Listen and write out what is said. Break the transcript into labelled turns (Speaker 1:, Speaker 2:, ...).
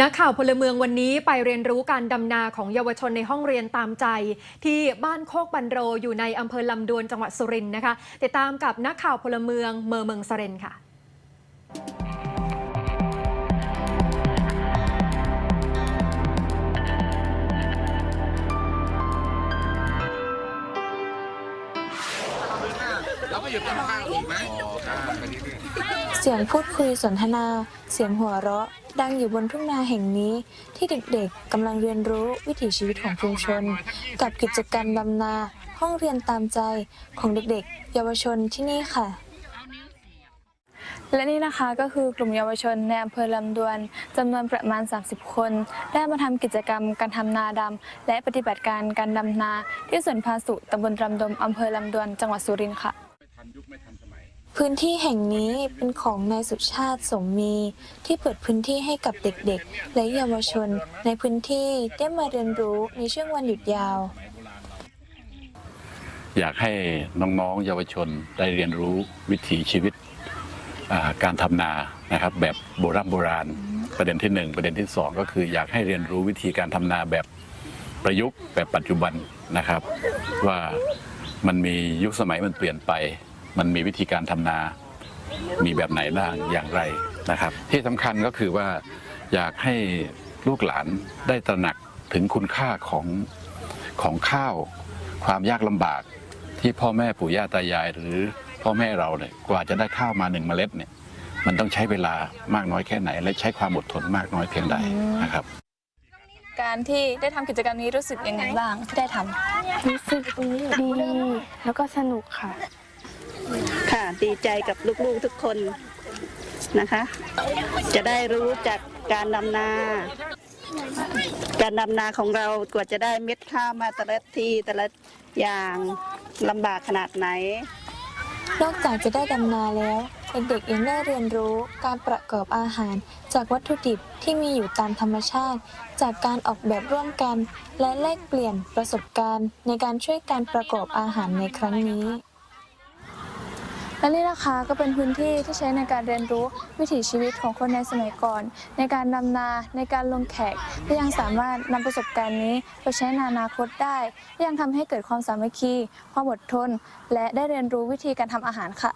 Speaker 1: นักข่าวพลเมืองวันนี้ไปเรียนรู้การดำนาของเยาวชนในห้องเรียนตามใจ ที่บ้านโคกบันโรอยู่ในอำเภอลำดวนจังหวัดสุรินทร์นะคะ ติดตามกับนักข่าวพลเมืองเมอเมืองสเรนค่ะ
Speaker 2: เราก็หยุดกินข้าวถูกไหมอ่าไปเรื่อยๆ
Speaker 3: เสียงพูดคุยสนทนา เสียงหัวเราะ ดังอยู่บนทุ่งนาแห่งนี้ที่เด็กๆกำลังเรียนรู้วิถีชีวิตของชุมชน กับกิจกรรมดำนาห้องเรียนตามใจของเด็กๆ เยาวชนที่นี่ค่ะ
Speaker 4: และนี่นะคะก็คือกลุ่มเยาวชนในอำเภอลำดวนจำนวนประมาณ 30 คน ได้มาทำกิจกรรมการทำนาดำและปฏิบัติการการดำนา ที่สวนพาสุตำบลรำดมอำเภอลำดวนจังหวัดสุรินทร์ค่ะ
Speaker 3: พื้นที่แห่งนี้เป็นของนายสุชาติสมมีที่เปิดพื้นที่ให้กับเด็กๆ และเยาวชน ในพื้นที่ได้มาเรียนรู้ในช่วงวันหยุดยาว
Speaker 5: อยากให้น้องๆเยาวชนได้เรียนรู้วิถีชีวิตการทำนานะครับแบบโบราณโบราณประเด็นที่หนึ่งประเด็นที่สองก็คืออยากให้เรียนรู้วิธีการทำนาแบบประยุกต์แบบปัจจุบันนะครับ ว่ามันมียุคสมัยมันเปลี่ยนไป มันมีวิธีการทำนามีแบบไหนบ้างอย่างไรนะครับ ที่สำคัญก็คือว่าอยากให้ลูกหลานได้ตระหนักถึงคุณค่าของของข้าว ความยากลำบากที่พ่อแม่ปู่ย่าตายาย หรือพ่อแม่เราเนี่ยกว่าจะได้ข้าวมาหนึ่งเมล็ดเนี่ยมันต้องใช้เวลามากน้อยแค่ไหน และใช้ความอดทนมากน้อยเพียงใดนะครับ
Speaker 4: การที่ได้ทำกิจกรรมนี้รู้สึกยังไงบ้างที่ได้ทำ
Speaker 6: รู้สึกดีแล้วก็สนุกค่ะ
Speaker 7: ค่ะ ดีใจกับลูกๆทุกคนนะคะ จะได้รู้จากการดำนา การดำนาของเรากว่าจะได้เม็ดข้าวมาแต่ละทีแต่ละอย่างลำบากขนาดไหน
Speaker 3: นอกจากจะได้ดำนาแล้วเด็กๆยังได้เรียนรู้การประกอบอาหาร จากวัตถุดิบที่มีอยู่ตามธรรมชาติ จากการออกแบบร่วมกัน และแลกเปลี่ยนประสบการณ์ในการช่วยการประกอบอาหารในครั้งนี้
Speaker 4: และนี่นะคะก็เป็นพื้นที่ที่ใช้ในการเรียนรู้วิถีชีวิตของคนในสมัยก่อน ในการดำนาในการลงแขกและยังสามารถนำประสบการณ์นี้ไปใช้ในอนาคตได้และยังทำให้เกิดความสามัคคี ความอดทน และได้เรียนรู้วิธีการทำอาหารค่ะ